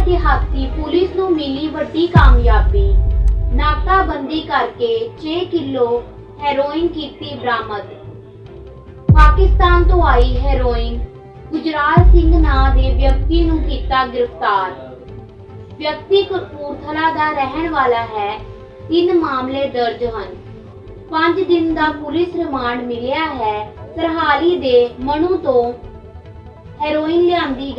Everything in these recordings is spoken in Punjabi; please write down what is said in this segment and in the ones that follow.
ਦਿਹਾਤੀ ਪੁਲਿਸ ਨੂੰ ਮਿਲੀ ਵੱਡੀ ਕਾਮਯਾਬੀ। ਨਾਕਾਬੰਦੀ ਕਰਕੇ 6 ਕਿਲੋ ਹੈਰੋਇਨ ਕੀਤੀ ਬਰਾਮਦ। ਪਾਕਿਸਤਾਨ ਤੋਂ ਆਈ ਹੈਰੋਇਨ ਗੁਜਰਾਲ ਸਿੰਘ ਨਾਂ ਦੇ ਵਿਅਕਤੀ ਨੂੰ ਕੀਤਾ ਗ੍ਰਿਫਤਾਰ। ਵਿਅਕਤੀ ਕਪੂਰਥਲਾ ਦਾ ਰਹਿਣ ਵਾਲਾ ਹੈ। ਤਿੰਨ ਮਾਮਲੇ ਦਰਜ ਹਨ। 5 ਦਿਨ ਦਾ ਪੁਲਿਸ ਰਿਮਾਂਡ ਮਿਲਿਆ ਹੈ। ਸਰਹਾਲੀ ਦੇ ਮਨੂ ਤੋਂ ਹੈਰੋਇਨ ਲਿਆਂਦੀ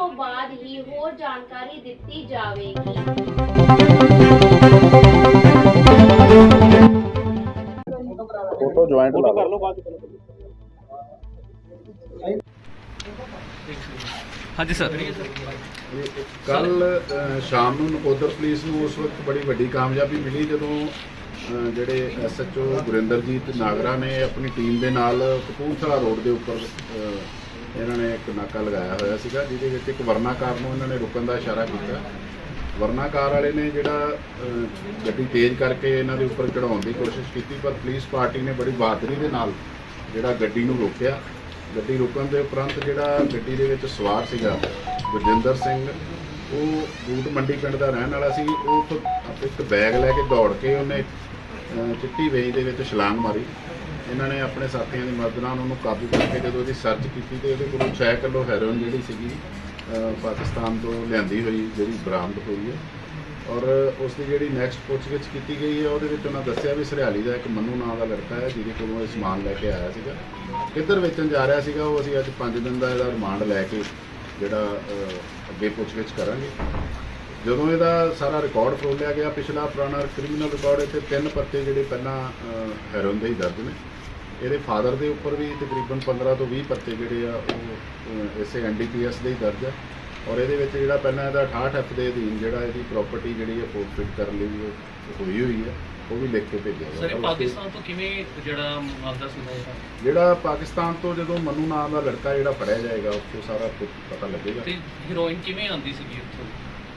ਤੋਂ ਬਾਅਦ ਹੀ ਹੋਰ ਜਾਣਕਾਰੀ ਦਿੱਤੀ ਜਾਵੇਗੀ। ਫੋਟੋ ਜੁਆਇੰਟ ਲਾ ਕਰ ਲਓ। ਲਓ ਬਾਅਦ ਚ ਹਾਂਜੀ ਸਰ। ਕੱਲ ਸ਼ਾਮ ਨੂੰ ਨਕੋਦਰ ਪੁਲਿਸ ਨੂੰ ਉਸ ਵਕਤ ਬੜੀ ਵੱਡੀ ਕਾਮਯਾਬੀ ਮਿਲੀ ਜਦੋਂ ਜਿਹੜੇ ਐਸਐਚਓ ਗੁਰਿੰਦਰਜੀਤ ਨਾਗਰਾ ਨੇ ਆਪਣੀ ਟੀਮ ਦੇ ਨਾਲ ਕਪੂਰਥਲਾ ਰੋਡ ਦੇ ਉੱਪਰ ਇਹਨਾਂ ਨੇ ਇੱਕ ਨਾਕਾ ਲਗਾਇਆ ਹੋਇਆ ਸੀਗਾ ਜਿਹਦੇ ਵਿੱਚ ਇੱਕ ਵਰਨਾਕਾਰ ਨੂੰ ਇਹਨਾਂ ਨੇ ਰੁਕਣ ਦਾ ਇਸ਼ਾਰਾ ਕੀਤਾ। ਵਰਨਾਕਾਰ ਵਾਲੇ ਨੇ ਜਿਹੜਾ ਅ, ਗੱਡੀ ਤੇਜ਼ ਕਰਕੇ ਇਹਨਾਂ ਦੇ ਉੱਪਰ ਚੜਾਉਣ ਦੀ ਕੋਸ਼ਿਸ਼ ਕੀਤੀ ਪਰ ਪੁਲਿਸ ਪਾਰਟੀ ਨੇ ਬੜੀ ਬਹਾਦਰੀ ਦੇ ਨਾਲ ਜਿਹੜਾ ਗੱਡੀ ਨੂੰ ਰੋਕਿਆ। ਗੱਡੀ ਰੁਕਣ ਦੇ ਉਪਰੰਤ ਜਿਹੜਾ ਗੱਡੀ ਦੇ ਵਿੱਚ ਸਵਾਰ ਸੀਗਾ ਗੁਰਜਿੰਦਰ ਸਿੰਘ ਉਹ ਬੂਟ ਮੰਡੀ ਪਿੰਡ ਦਾ ਰਹਿਣ ਵਾਲਾ ਸੀ। ਉਹ ਉੱਥੋਂ ਇੱਕ ਬੈਗ ਲੈ ਕੇ ਦੌੜ ਕੇ ਉਹਨੇ ਅ, ਚਿੱਟੀ ਵੇਈ ਦੇ ਵਿੱਚ ਛਲਾਂਗ ਮਾਰੀ। ਇਹਨਾਂ ਨੇ ਆਪਣੇ ਸਾਥੀਆਂ ਦੀ ਮਦਦ ਨਾਲ ਉਹਨੂੰ ਕਾਬੂ ਕਰਕੇ ਜਦੋਂ ਇਹਦੀ ਸਰਚ ਕੀਤੀ ਤੇ ਇਹਦੇ ਕੋਲੋਂ 6 ਕਿਲੋ ਹੈਰੋਇਨ ਜਿਹੜੀ ਸੀਗੀ ਪਾਕਿਸਤਾਨ ਤੋਂ ਲਿਆਂਦੀ ਹੋਈ, ਜਿਹੜੀ ਬਰਾਮਦ ਹੋਈ ਹੈ। ਔਰ ਉਸ ਦੀ ਜਿਹੜੀ ਨੈਕਸਟ ਪੁੱਛਗਿੱਛ ਕੀਤੀ ਗਈ ਹੈ, ਉਹਦੇ ਵਿੱਚ ਉਹਨਾਂ ਦੱਸਿਆ ਵੀ ਸਰਿਆਲੀ ਦਾ ਇੱਕ ਮੰਨੂ ਨਾਂ ਦਾ ਲੜਕਾ ਹੈ, ਜਿਹਦੇ ਕੋਲੋਂ ਇਹ ਸਮਾਨ ਲੈ ਕੇ ਆਇਆ ਸੀਗਾ। ਕਿੱਧਰ ਵੇਚਣ ਜਾ ਰਿਹਾ ਸੀਗਾ, ਉਹ ਅਸੀਂ ਅੱਜ 5 ਦਿਨ ਦਾ ਇਹਦਾ ਰਿਮਾਂਡ ਲੈ ਕੇ ਜਿਹੜਾ ਅੱਗੇ ਪੁੱਛਗਿੱਛ ਕਰਾਂਗੇ। ਜਦੋਂ ਇਹਦਾ ਸਾਰਾ ਰਿਕਾਰਡ ਫਰੋਲਿਆ ਗਿਆ ਪਿਛਲਾ ਪੁਰਾਣਾ ਕ੍ਰਿਮੀਨਲ ਰਿਕਾਰਡ ਇੱਥੇ ਤਿੰਨ ਪਰਚੇ ਜਿਹੜੇ ਪਹਿਲਾਂ ਹੈਰੋਇਨ ਦੇ ਹੀ ਦਰਜ ਨੇ। ਇਹਦੇ ਫਾਦਰ ਦੇ ਉੱਪਰ ਵੀ ਤਕਰੀਬਨ 15 ਤੋਂ 20 ਪਰਚੇ ਜਿਹੜੇ ਆ ਉਹ ਇਸੇ ਐਨਡੀਪੀਐਸ ਦੇ ਹੀ ਦਰਜ ਆ। ਔਰ ਇਹਦੇ ਵਿੱਚ ਜਿਹੜਾ ਪਹਿਲਾਂ ਇਹਦਾ 68 ਐਫ ਦੇ ਅਧੀਨ ਜਿਹੜਾ ਇਹਦੀ ਪ੍ਰਾਪਰਟੀ ਜਿਹੜੀ ਹੈ ਫੋਰਫਿਟ ਕਰਨ ਲਈ ਹੋਈ ਹੋਈ ਹੈ ਉਹ ਵੀ ਲਿਖ ਕੇ ਭੇਜਿਆ ਸਰ ਪਾਕਿਸਤਾਨ ਤੋਂ ਕਿਵੇਂ ਜਿਹੜਾ ਮਾਮਲਾ ਸੁਣਿਆ ਹੈ ਜਿਹੜਾ ਪਾਕਿਸਤਾਨ ਤੋਂ ਜਦੋਂ ਮਨੂ ਨਾਮ ਦਾ ਲੜਕਾ ਜਿਹੜਾ ਫੜਿਆ ਜਾਏਗਾ ਤੋਂ ਸਾਰਾ ਕੁਝ ਪਤਾ ਲੱਗੇਗਾ। ਤੇ ਹੀਰੋਇਨ ਕਿਵੇਂ ਆਂਦੀ ਸੀਗੀ ਉੱਥੋਂ?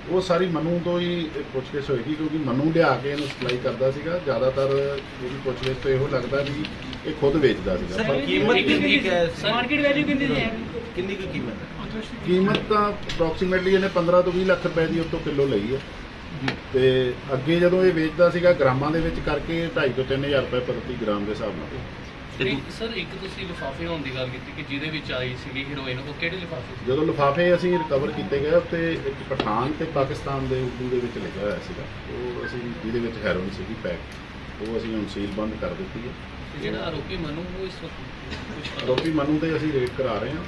ਉਹ ਸਾਰੀ ਮਨੂ ਤੋਂ ਹੀ ਪੁੱਛਗਿੱਛ ਹੋਏਗੀ ਕਿਉਂਕਿ ਮਨੂ ਲਿਆ ਕੇ ਇਹਨੂੰ ਸਪਲਾਈ ਕਰਦਾ ਸੀਗਾ। ਜ਼ਿਆਦਾਤਰ ਇਹਦੀ ਪੁੱਛਗਿੱਛ ਤੋਂ ਇਹੋ ਲੱਗਦਾ ਵੀ ਇਹ ਖੁਦ ਵੇਚਦਾ ਸੀਗਾ। ਪਰ ਕੀਮਤ ਕਿੰਨੀ ਕੁ ਹੈ ਸਰ ਮਾਰਕੀਟ ਵੈਲਿਊ ਕਿੰਨੀ ਹੈ? ਕਿੰਨੀ ਕੁ ਕੀਮਤ? ਹੈ ਕੀਮਤ ਤਾਂ ਅਪਰੋਕਸੀਮੇਟਲੀ ਇਹਨੇ 15 ਤੋਂ 20 ਲੱਖ ਰੁਪਏ ਦੀ ਉਤੋਂ ਕਿਲੋ ਲਈ ਹੈ। ਤੇ ਅੱਗੇ ਜਦੋਂ ਇਹ ਵੇਚਦਾ ਸੀਗਾ ਗ੍ਰਾਮਾਂ ਦੇ ਵਿੱਚ ਕਰਕੇ 2.5 ਤੋਂ 3000 ਰੁਪਏ ਪ੍ਰਤੀ ਗ੍ਰਾਮ ਦੇ ਹਿਸਾਬ ਨਾਲ। ਤੇ ਸਰ ਇੱਕ ਤੁਸੀਂ ਲਿਫਾਫੇ ਹੋਣ ਦੀ ਗੱਲ ਕੀਤੀ ਕਿ ਜਿਹਦੇ ਵਿੱਚ ਆਈ ਸੀਗੀ ਹੀਰੋਇਨ ਉਹ ਕਿਹੜੇ ਲਿਫਾਫੇ ਸੀ? ਜਦੋਂ ਲਿਫਾਫੇ ਅਸੀਂ ਰਿਕਵਰ ਕੀਤੇ ਗਏ ਉੱਤੇ ਇੱਕ ਪਠਾਨ ਤੇ ਪਾਕਿਸਤਾਨ ਦੇ ਉਰਦੂ ਦੇ ਵਿੱਚ ਲਿਖਿਆ ਹੋਇਆ ਸੀਗਾ। ਉਹ ਅਸੀਂ ਜਿਹਦੇ ਵਿੱਚ ਹੈਰੋਇਨ ਸੀਗੀ ਪੈਕ। ਉਹ ਅਸੀਂ ਹੁਣ ਸੀਲ ਬੰਦ ਕਰ ਦਿੱਤੀ ਹੈ। ਜਿਹੜਾ ਆਰੋਪੀ ਮਨੂ ਉਹ ਇਸ ਵਕਤ ਕੁਝ ਆਰੋਪੀ ਮਨੂ ਤੇ ਅਸੀਂ ਰੇਡ ਕਰਾ ਰਹੇ ਹਾਂ